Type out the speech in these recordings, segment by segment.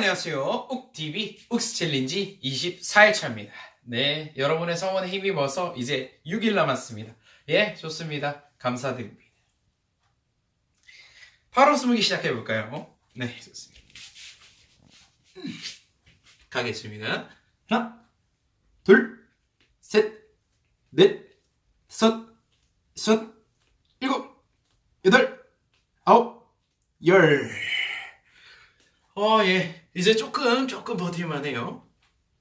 안녕하세요. 욱TV 욱스 챌린지 24일차입니다. 네, 여러분의 성원에 힘입어서 이제 6일 남았습니다. 예, 좋습니다. 감사드립니다. 바로 스무기 시작해볼까요? 네, 좋습니다. 음, 가겠습니다. 하나, 둘, 셋, 넷, 다섯, 여섯, 일곱, 여덟, 아홉, 열. 어, 예. 이제 조금, 조금 버틸만 해요.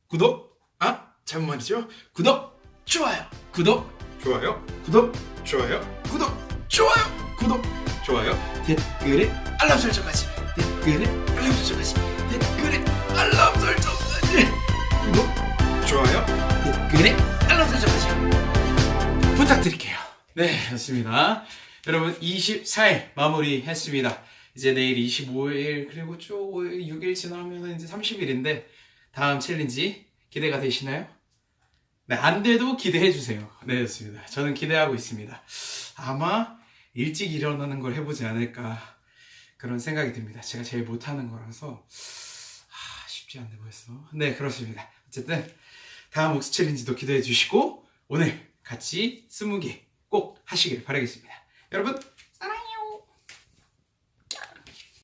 구독, 아, 잘못 말이죠. 구독, 좋아요. 구독, 좋아요. 구독, 좋아요. 구독, 좋아요. 구독, 좋아요. 댓글에 알람 설정까지. 댓글에 알람 설정까지. 댓글에 알람 설정까지. 구독, 좋아요. 댓글에 알람 설정까지. 부탁드릴게요. 네, 좋습니다. 여러분, 24일 마무리 했습니다. 이제 내일 25일, 그리고 쭉 6일 지나면 이제 30일인데, 다음 챌린지 기대가 되시나요? 네, 안 돼도 기대해 주세요. 네, 좋습니다. 저는 기대하고 있습니다. 아마 일찍 일어나는 걸 해보지 않을까, 그런 생각이 듭니다. 제가 제일 못하는 거라서, 아, 쉽지 않네 벌써. 네, 그렇습니다. 어쨌든, 다음 옥스 챌린지도 기대해 주시고, 오늘 같이 20개 꼭 하시길 바라겠습니다. 여러분,